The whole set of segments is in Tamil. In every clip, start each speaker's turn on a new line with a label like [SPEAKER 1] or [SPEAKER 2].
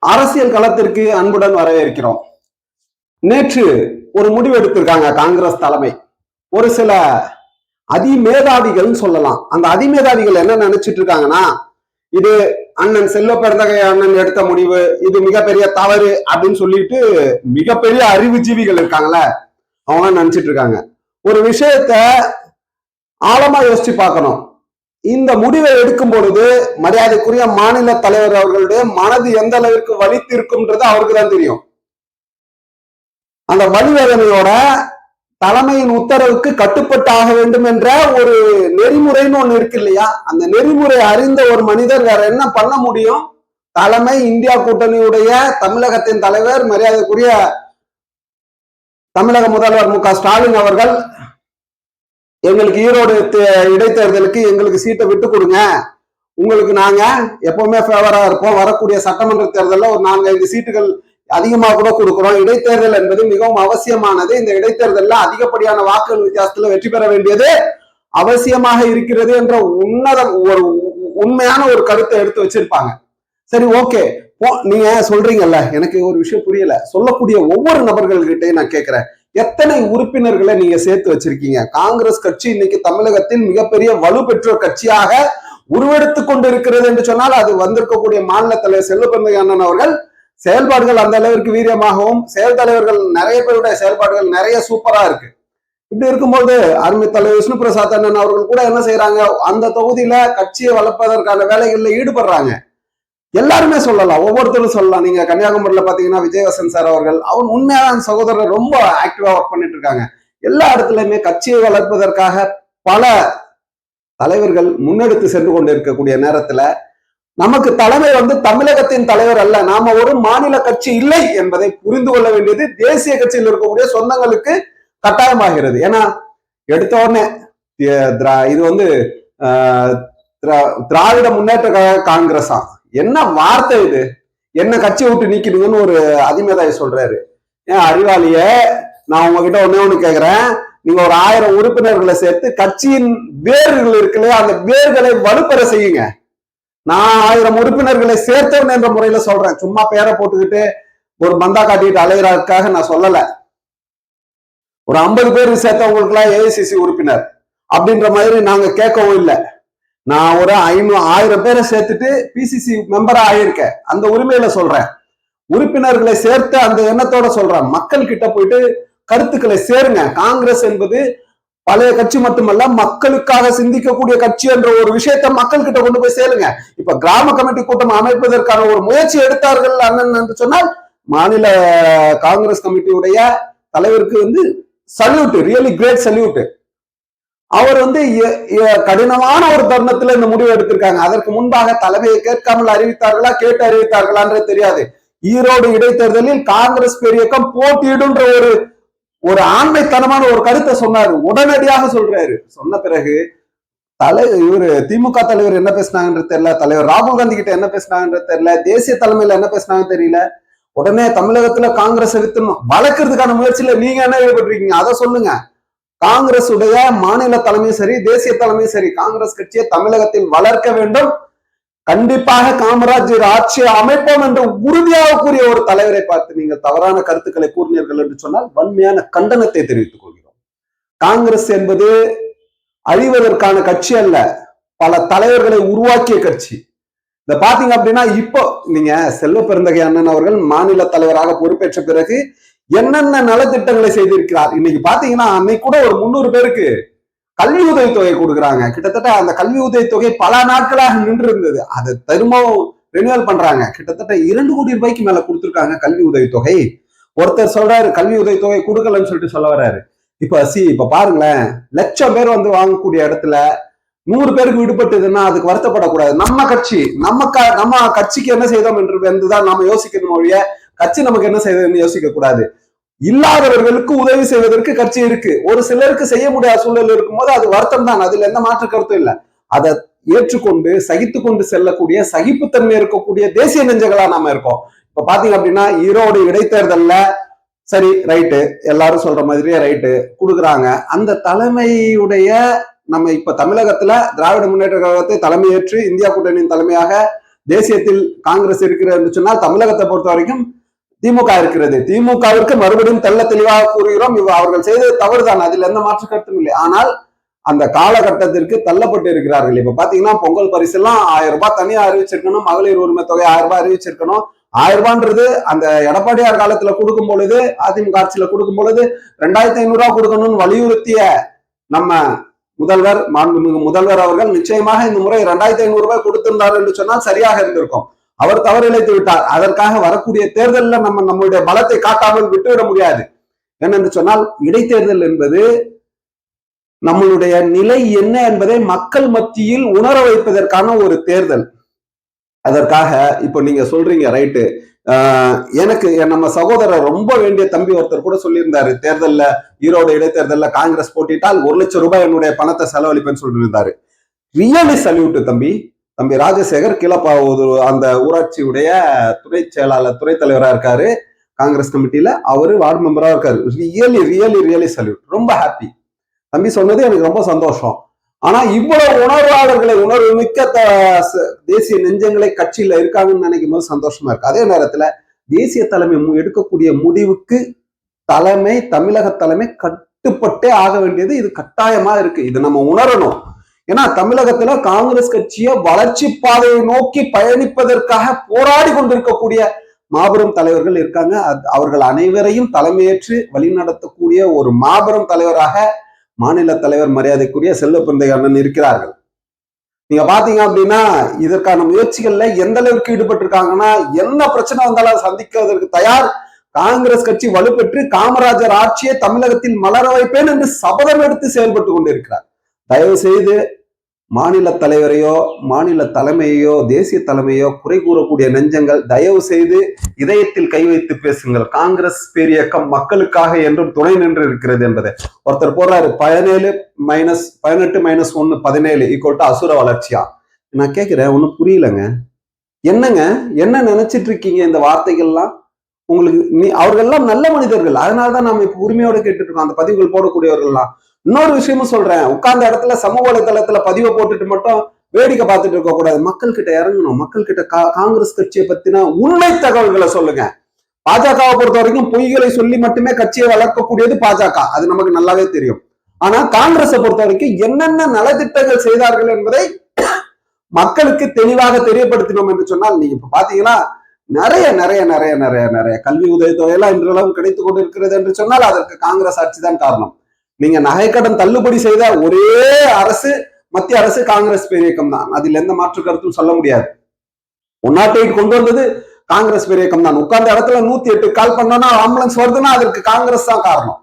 [SPEAKER 1] அரசியல் களத்திற்கு அன்புடன் வரவேற்கிறோம். நேற்று ஒரு முடிவு எடுத்திருக்காங்க காங்கிரஸ் தலைமை. ஒரு சில அதிமேதாவிகள் சொல்லலாம். அந்த அதிமேதாவிகள் என்ன நினைச்சிட்டு இருக்காங்கன்னா இது அண்ணன் செல்வ பெருந்தகை அண்ணன் எடுத்த முடிவு இது மிகப்பெரிய தவறு அப்படின்னு சொல்லிட்டு மிகப்பெரிய அறிவுஜீவிகள் இருக்காங்கல்ல அவங்க நினைச்சிட்டு இருக்காங்க. ஒரு விஷயத்த ஆழமா யோசிச்சு பார்க்கணும். இந்த முடிவை எடுக்கும் பொழுது மரியாதைக்குரிய மாநில தலைவர் அவர்களுடைய மனது எந்த அளவிற்கு வலித்திருக்கும்ன்றது அவருக்கு தான் தெரியும். அந்த வலிவேதனையோட தலைமையின் உத்தரவுக்கு கட்டுப்பட்டு ஆக வேண்டும் என்ற ஒரு நெறிமுறைன்னு ஒண்ணு இருக்கு இல்லையா? அந்த நெறிமுறை அறிந்த ஒரு மனிதர் வேற என்ன பண்ண முடியும்? தலைமை இந்தியா கூட்டணியுடைய தமிழகத்தின் தலைவர் மரியாதைக்குரிய தமிழக முதல்வர் மு க ஸ்டாலின் அவர்கள் எங்களுக்கு ஈரோடு தே- இடைத்தேர்தலுக்கு எங்களுக்கு சீட்டை விட்டு கொடுங்க. உங்களுக்கு நாங்க எப்பவுமே ஃபேவரா இருப்போம். வரக்கூடிய சட்டமன்ற தேர்தலில் ஒரு நான்கு ஐந்து சீட்டுகள் அதிகமாக கூட கொடுக்குறோம். இடைத்தேர்தல் என்பது மிகவும் அவசியமானது. இந்த இடைத்தேர்தலில் அதிகப்படியான வாக்குகள் வித்தியாசத்துல வெற்றி பெற வேண்டியது அவசியமாக இருக்கிறது என்ற உன்னத ஒரு உண்மையான ஒரு கருத்தை எடுத்து வச்சிருப்பாங்க. சரி ஓகே நீங்க சொல்றீங்கல்ல எனக்கு ஒரு விஷயம் புரியல. சொல்லக்கூடிய ஒவ்வொரு நபர்கள்கிட்டையும் நான் கேட்கிறேன் எத்தனை உறுப்பினர்களை நீங்க சேர்த்து வச்சிருக்கீங்க? காங்கிரஸ் கட்சி இன்னைக்கு தமிழகத்தில் மிகப்பெரிய வலுப்பெற்ற கட்சியாக உருவெடுத்து கொண்டு இருக்கிறது என்று சொன்னால் அது வந்திருக்கக்கூடிய மாநில தலைவர் செல்லுபந்தை அண்ணன் அவர்கள். செயல்பாடுகள் அந்த அளவிற்கு வீரியமாகவும் செயல் தலைவர்கள் நிறைய பேருடைய செயல்பாடுகள் நிறைய சூப்பரா இருக்கு. இப்படி இருக்கும்போது அருமை தலைவர் விஷ்ணு பிரசாத் அண்ணன் அவர்கள் கூட என்ன செய்யறாங்க அந்த தொகுதியில கட்சியை வளர்ப்பதற்கான வேலைகள்ல ஈடுபடுறாங்க. எல்லாருமே சொல்லலாம். ஒவ்வொருத்தரும் சொல்லலாம். நீங்க கன்னியாகுமரியில பாத்தீங்கன்னா விஜயவசன் சார் அவர்கள் அவர் உண்மையான சகோதரர் ரொம்ப ஆக்டிவா ஒர்க் பண்ணிட்டு இருக்காங்க. எல்லா இடத்துலயுமே கட்சியை வளர்ப்பதற்காக பல தலைவர்கள் முன்னெடுத்து சென்று கொண்டு இருக்கக்கூடிய நேரத்துல நமக்கு தலைமை வந்து தமிழகத்தின் தலைவர் அல்ல. நாம ஒரு மாநில கட்சி இல்லை என்பதை புரிந்து கொள்ள வேண்டியது தேசிய கட்சியில் இருக்கக்கூடிய சொந்தங்களுக்கு கட்டாயமாகிறது. ஏன்னா எடுத்த உடனே திரா- இது வந்து ஆஹ், திரா- திராவிட முன்னேற்ற காங்கிரஸ் காங்கிரஸா என்ன வார்த்தை இது? என்ன கட்சி விட்டு நீக்கிடுங்கன்னு ஒரு அதிமேதாய் சொல்றாரு. ஏன் அறிவாளிய நான் உங்ககிட்ட ஒன்னே ஒண்ணு கேக்குறேன். நீங்க ஒரு ஆயிரம் உறுப்பினர்களை சேர்த்து கட்சியின் வேர்கள் இருக்குல்லையா அந்த வேர்களை வலுப்பெற செய்யுங்க. நான் ஆயிரம் உறுப்பினர்களை சேர்த்தவன் என்ற முறையில சொல்றேன். சும்மா பேரை போட்டுக்கிட்டு ஒரு மந்தா காட்டிட்டு அலையிறதுக்காக நான் சொல்லல. ஒரு ஐம்பது பேர் சேர்த்தவங்களுக்குலாம் ஏஐசிசி உறுப்பினர். அப்படின்ற மாதிரி நாங்க கேட்கவும் இல்லை. நான் ஒரு ஐநூறு ஆயிரம் பேரை சேர்த்துட்டு பிசிசி மெம்பரா ஆயிருக்கேன். அந்த உரிமையில சொல்றேன். உறுப்பினர்களை சேர்த்து அந்த எண்ணத்தோட சொல்றேன். மக்கள் கிட்ட போயிட்டு கருத்துக்களை சேருங்க. காங்கிரஸ் என்பது பழைய கட்சி மட்டுமல்ல மக்களுக்காக சிந்திக்கக்கூடிய கட்சி என்ற ஒரு விஷயத்தை மக்கள் கிட்ட கொண்டு போய் சேருங்க. இப்ப கிராம கமிட்டி கூட்டம் அமைப்பதற்கான ஒரு முயற்சி எடுத்தார்கள் அண்ணன் என்று சொன்னால் மாநில காங்கிரஸ் கமிட்டியுடைய தலைவருக்கு வந்து சல்யூட் ரியலி கிரேட் சல்யூட் அவர் வந்து கடினமான ஒரு தருணத்துல இந்த முடிவு எடுத்திருக்காங்க. அதற்கு முன்பாக தலைமையை கேட்காமல் அறிவித்தார்களா? கேட்டு அறிவித்தார்களான்றது தெரியாது. ஈரோடு இடைத்தேர்தலில் காங்கிரஸ் பேரியக்கம் போட்டியிடுன்ற ஒரு ஒரு ஆண்மைத்தனமான ஒரு கருத்தை சொன்னாரு. உடனடியாக சொல்றாரு. சொன்ன பிறகு தலை இவர் திமுக தலைவர் என்ன பேசினாங்கன்றது தெரியல. தலைவர் ராகுல் காந்தி கிட்ட என்ன பேசினாங்கன்றது தெரியல. தேசிய தலைமையில என்ன பேசினாங்கன்னு தெரியல. உடனே தமிழகத்துல காங்கிரஸ் எடுத்துணும் வளர்க்கறதுக்கான முயற்சியில நீங்க என்ன ஈடுபட்டிருக்கீங்க? அதை சொல்லுங்க. காங்கிரஸ் உடைய மாநில தலைமையும் சரி தேசிய தலைமையும் சரி காங்கிரஸ் கட்சியை தமிழகத்தில் வளர்க்க வேண்டும். கண்டிப்பாக காமராஜர் ஆட்சியை அமைப்போம் என்று உறுதியாக கூறிய ஒரு தலைவரை பார்த்து நீங்கள் தவறான கருத்துக்களை கூறினீர்கள் என்று சொன்னால் வன்மையான கண்டனத்தை தெரிவித்துக் கொள்கிறோம். காங்கிரஸ் என்பது அழிவதற்கான கட்சி அல்ல பல தலைவர்களை உருவாக்கிய கட்சி. இந்த பாத்தீங்க அப்படின்னா இப்போ நீங்க செல்வ பெருந்தகை அண்ணன் அவர்கள் மாநில தலைவராக பொறுப்பேற்ற பிறகு என்னென்ன நலத்திட்டங்களை செய்திருக்கிறார்? இன்னைக்கு பாத்தீங்கன்னா அன்னைக்கு கூட ஒரு முந்நூறு பேருக்கு கல்வி உதவி தொகை கொடுக்குறாங்க. கிட்டத்தட்ட அந்த கல்வி உதவி தொகை பல நாட்களாக நின்று இருந்தது அதை திரும்பவும் ரினியூவல் பண்றாங்க. கிட்டத்தட்ட இரண்டு கோடி ரூபாய்க்கு மேல கொடுத்துருக்காங்க கல்வி உதவி தொகை ஒருத்தர் சொல்றாரு கல்வி உதவி தொகை கொடுக்கலன்னு சொல்லிட்டு சொல்ல வர்றாரு. இப்ப சி இப்ப பாருங்களேன். லட்சம் பேர் வந்து வாங்கக்கூடிய இடத்துல நூறு பேருக்கு விடுபட்டதுன்னா அதுக்கு வருத்தப்படக்கூடாது. நம்ம கட்சி நம்ம க நம்ம கட்சிக்கு என்ன செய்தோம் என்று வந்துதான் நம்ம யோசிக்கணும் ஒழிய கட்சி நமக்கு என்ன செய்ததுன்னு யோசிக்க கூடாது இல்லாதவர்களுக்கு உதவி செய்வதற்கு கட்சி இருக்கு. ஒரு சிலருக்கு செய்ய முடியாத சூழல் இருக்கும்போது அது வருத்தம் தான் அதுல எந்த மாற்று கருத்தும் இல்லை. அதை ஏற்றுக்கொண்டு சகித்து கொண்டு செல்லக்கூடிய சகிப்புத்தன்மை இருக்கக்கூடிய தேசிய நெஞ்சங்களா நாம இருக்கோம். இப்ப பாத்தீங்க அப்படின்னா ஈரோடு இடைத்தேர்தல்ல சரி ரைட்டு. எல்லாரும் சொல்ற மாதிரியே ரைட்டு. கொடுக்குறாங்க. அந்த தலைமையுடைய நம்ம இப்ப தமிழகத்துல திராவிட முன்னேற்ற கழகத்தை தலைமையேற்று இந்தியா கூட்டணியின் தலைமையாக தேசியத்தில் காங்கிரஸ் இருக்கிறது சொன்னால் தமிழகத்தை பொறுத்த வரைக்கும் திமுக இருக்கிறது. திமுகவிற்கு மறுபடியும் தெள்ள தெளிவாக கூறுகிறோம். இவ அவர்கள் செய்தது தவறுதான். அதில் எந்த மாற்று கருத்தும் இல்லை. ஆனால் அந்த காலகட்டத்திற்கு தள்ளப்பட்டு இருக்கிறார்கள். இப்ப பாத்தீங்கன்னா பொங்கல் பரிசு எல்லாம் ஆயிரம் ரூபாய் தனியா அறிவிச்சிருக்கணும். மகளிர் உரிமை தொகை ஆயிரம் ரூபாய் அறிவிச்சிருக்கணும். ஆயிரம் ரூபான்றது அந்த எடப்பாடியார் காலத்துல கொடுக்கும் பொழுது அதிமுக ஆட்சியில கொடுக்கும் பொழுது ரெண்டாயிரத்தி ஐநூறு ரூபாய் கொடுக்கணும்னு வலியுறுத்திய நம்ம முதல்வர் மாண்புமிகு முதல்வர் அவர்கள் நிச்சயமாக இந்த முறை ரெண்டாயிரத்தி ஐநூறு ரூபாய் கொடுத்திருந்தார் என்று சொன்னால் சரியாக இருந்திருக்கும். அவர் தவறிழைத்து விட்டார். அதற்காக வரக்கூடிய தேர்தலில் நம்ம நம்மளுடைய பலத்தை காட்டாமல் விட்டுவிட முடியாது. என்னென்று சொன்னால் இடைத்தேர்தல் என்பது நம்மளுடைய நிலை என்ன என்பதை மக்கள் மத்தியில் உணர வைப்பதற்கான ஒரு தேர்தல். அதற்காக இப்போ நீங்க சொல்றீங்க ரைட்டு. எனக்கு நம்ம சகோதரர் ரொம்ப வேண்டிய தம்பி ஒருத்தர் கூட சொல்லியிருந்தாரு தேர்தல்ல ஈரோடு இடைத்தேர்தலில் காங்கிரஸ் போட்டிட்டால் ஒரு லட்சம் ரூபாய் என்னுடைய பணத்தை செலவழிப்பேன்னு சொல்லியிருந்தாரு. ரியலி சல்யூட்டு தம்பி. தம்பி ராஜசேகர் கீழப்பாவூர் அந்த ஊராட்சியுடைய துணை செயலாளர் துறை தலைவராக இருக்காரு. காங்கிரஸ் கமிட்டியில அவரு வார்டு மெம்பரா இருக்காரு. ரியலி ரியலி ரியலி சல்யூட் ரொம்ப ஹாப்பி தம்பி சொன்னது எனக்கு ரொம்ப சந்தோஷம். ஆனா இவ்வளவு உணர்வாளர்களை உணர்வு மிக்க தேசிய நெஞ்சங்களை கட்சியில இருக்காங்கன்னு நினைக்கும் போது சந்தோஷமா இருக்கு. அதே நேரத்துல தேசிய தலைமை எடுக்கக்கூடிய முடிவுக்கு தலைமை தமிழக தலைமை கட்டுப்பட்டே ஆக வேண்டியது இது கட்டாயமா இருக்கு. இது நம்ம உணரணும். ஏன்னா தமிழகத்துல காங்கிரஸ் கட்சியை வளர்ச்சி பாதையை நோக்கி பயணிப்பதற்காக போராடி கொண்டிருக்கக்கூடிய மாபெரும் தலைவர்கள் இருக்காங்க. அவர்கள் அனைவரையும் தலைமையேற்று வழிநடத்தக்கூடிய ஒரு மாபெரும் தலைவராக மாநில தலைவர் மரியாதைக்குரிய செல்வ பிந்தை அண்ணன் இருக்கிறார்கள். நீங்க பாத்தீங்க அப்படின்னா இதற்கான முயற்சிகள்ல எந்த அளவுக்கு ஈடுபட்டிருக்காங்கன்னா என்ன பிரச்சனை வந்தாலும் சந்திக்கிறதுக்கு தயார். காங்கிரஸ் கட்சி வலுப்பெற்று காமராஜர் ஆட்சியை தமிழகத்தில் மலர வைப்பேன் என்று சபதம் எடுத்து செயல்பட்டு கொண்டிருக்கிறார். தயவு செய்து மாநில தலைவரையோ மாநில தலைமையோ தேசிய தலைமையோ குறை கூறக்கூடிய நெஞ்சங்கள் தயவு செய்து இதயத்தில் கை வைத்து பேசுங்கள். காங்கிரஸ் பேரியக்கம் மக்களுக்காக என்றும் துணை நின்று இருக்கிறது என்பதை. ஒருத்தர் போறாரு பதினேழு மைனஸ் பதினெட்டு மைனஸ் ஒன்னு பதினேழு ஈக்குவல் டு அசுர வளர்ச்சியா? நான் கேட்கிறேன் ஒன்னும் புரியலங்க. என்னங்க? என்ன நினைச்சிட்டு இருக்கீங்க இந்த வார்த்தைகள்லாம்? உங்களுக்கு நீ அவர்கள்லாம் நல்ல மனிதர்கள். அதனாலதான் நம்ம இப்ப உரிமையோட கேட்டுட்டு இருக்கோம் அந்த பதிவுகள் போடக்கூடியவர்கள்லாம். இன்னொரு விஷயமும் சொல்றேன். உட்கார்ந்த இடத்துல சமூக வலைதளத்துல பதிவை போட்டுட்டு மட்டும் வேடிக்கை பார்த்துட்டு இருக்க கூடாது. மக்கள் கிட்ட இறங்கணும். மக்கள் கிட்ட காங்கிரஸ் கட்சியை பத்தின உண்மை தகவல்களை சொல்லுங்க. பாஜகவை பொறுத்த வரைக்கும் பொய்களை சொல்லி மட்டுமே கட்சியை வளர்க்கக்கூடியது பாஜக. அது நமக்கு நல்லாவே தெரியும். ஆனா காங்கிரஸை பொறுத்த வரைக்கும் என்னென்ன நலத்திட்டங்கள் செய்தார்கள் என்பதை மக்களுக்கு தெளிவாக தெரியப்படுத்தினோம் என்று சொன்னால் நீங்க இப்ப பாத்தீங்கன்னா நிறைய நிறைய நிறைய நிறைய நிறைய கல்வி உதவித்தொகையெல்லாம் இன்றளவு கிடைத்துக் கொண்டிருக்கிறது என்று சொன்னால் அதற்கு காங்கிரஸ் ஆட்சி தான் காரணம். நீங்க நகைக்கடன் தள்ளுபடி செய்த ஒரே அரசு மத்திய அரசு காங்கிரஸ் பேரியக்கம் தான். அதில் எந்த மாற்று கருத்தும் சொல்ல முடியாது. ஒன் நாட் எயிட் கொண்டு வந்தது காங்கிரஸ் பேரியக்கம் தான். உட்கார்ந்த இடத்துல நூத்தி எட்டு கால் பண்ணோம்னா ஆம்புலன்ஸ் வருதுன்னா அதற்கு காங்கிரஸ் தான் காரணம்.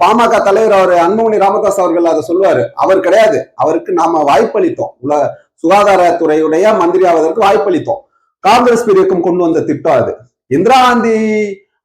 [SPEAKER 1] பாமக தலைவர் அவர் அன்புமணி ராமதாஸ் அவர்கள் அதை சொல்லுவாரு. அவர் கிடையாது. அவருக்கு நாம வாய்ப்பளித்தோம். உலக சுகாதாரத்துறையுடைய மந்திரி ஆவதற்கு வாய்ப்பளித்தோம். காங்கிரஸ் பேரியக்கம் கொண்டு வந்த திட்டம் அது. இந்திரா காந்தி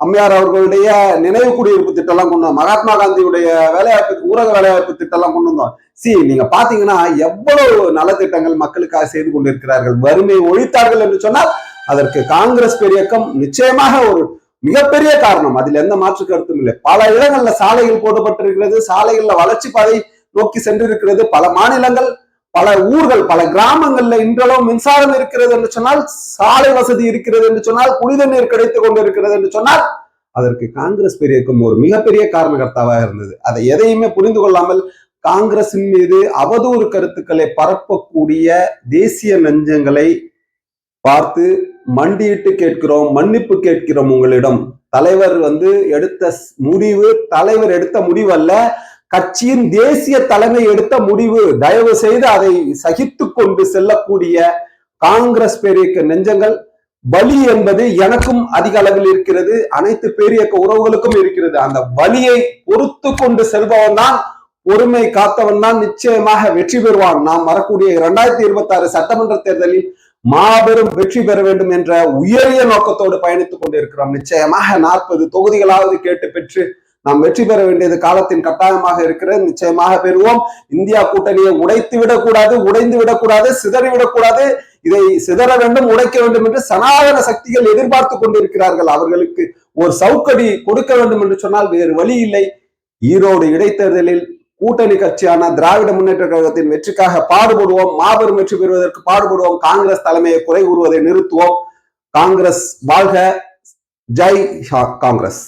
[SPEAKER 1] அம்மையார் அவர்களுடைய நினைவு குடியிருப்பு திட்டம் எல்லாம் கொண்டு வந்தோம். மகாத்மா காந்தியுடைய வேலைவாய்ப்பு ஊரக வேலைவாய்ப்பு திட்டம் எல்லாம் கொண்டு வந்தோம். சி நீங்க பாத்தீங்கன்னா எவ்வளவு நலத்திட்டங்கள் மக்களுக்காக செய்து கொண்டிருக்கிறார்கள் வறுமை ஒழித்தார்கள் என்று சொன்னால் அதற்கு காங்கிரஸ் பெரியக்கம் நிச்சயமாக ஒரு மிகப்பெரிய காரணம். அதில் எந்த மாற்று கருத்தும் இல்லை. பல இடங்கள்ல சாலைகள் போடப்பட்டிருக்கிறது சாலைகள்ல வளர்ச்சி பாதை நோக்கி சென்றிருக்கிறது. பல மாநிலங்கள் பல ஊர்கள் பல கிராமங்கள்ல இன்றளவு மின்சாரம் இருக்கிறது என்று சொன்னால் சாலை வசதி இருக்கிறது என்று சொன்னால் புனித நீர் கிடைத்துக் கொண்டு இருக்கிறது என்று சொன்னால் அதற்கு காங்கிரஸ் பெரியக்கும் ஒரு மிகப்பெரிய காரணகர்த்தாவாக இருந்தது. அதை எதையுமே புரிந்து கொள்ளாமல் காங்கிரசின் மீது அவதூறு கருத்துக்களை பரப்பக்கூடிய தேசிய நெஞ்சங்களை பார்த்து மண்டியிட்டு கேட்கிறோம் மன்னிப்பு கேட்கிறோம் உங்களிடம். தலைவர் வந்து எடுத்த முடிவு தலைவர் எடுத்த முடிவு அல்ல கட்சியின் தேசிய தலைமை எடுத்த முடிவு. தயவு செய்து அதை சகித்து கொண்டு செல்லக்கூடிய காங்கிரஸ் பேரியக்க நெஞ்சங்கள் வலி என்பது எனக்கும் அதிக அளவில் இருக்கிறது அனைத்து பேரியக்க உறவுகளுக்கும் இருக்கிறது. அந்த வலியை பொறுத்து கொண்டு செல்பவன் தான் பொறுமை காத்தவன் தான் நிச்சயமாக வெற்றி பெறுவான். நாம் வரக்கூடிய இரண்டாயிரத்தி இருபத்தி ஆறு சட்டமன்ற தேர்தலில் மாபெரும் வெற்றி பெற வேண்டும் என்ற உயரிய நோக்கத்தோடு பயணித்துக் கொண்டிருக்கிறோம். நிச்சயமாக நாற்பது தொகுதிகளாவது கேட்டு பெற்று நாம் வெற்றி பெற வேண்டியது காலத்தின் கட்டாயமாக இருக்கிறது. நிச்சயமாக பெறுவோம். இந்தியா கூட்டணியை உடைத்து விடக்கூடாது உடைந்து விடக்கூடாது சிதறி விடக்கூடாது. இதை சிதற வேண்டும் உடைக்க வேண்டும் என்று சனாதன சக்திகள் எதிர்பார்த்து கொண்டிருக்கிறார்கள். அவர்களுக்கு ஒரு சவுக்கடி கொடுக்க வேண்டும் என்று சொன்னால் வேறு வழி இல்லை. ஈரோடு இடைத்தேர்தலில் கூட்டணி கட்சியான திராவிட முன்னேற்ற கழகத்தின் வெற்றிக்காக பாடுபடுவோம். மாபெரும் வெற்றி பெறுவதற்கு பாடுபடுவோம். காங்கிரஸ் தலைமையை குறை கூறுவதை நிறுத்துவோம். காங்கிரஸ் வாழ்க. ஜெய் காங்கிரஸ்.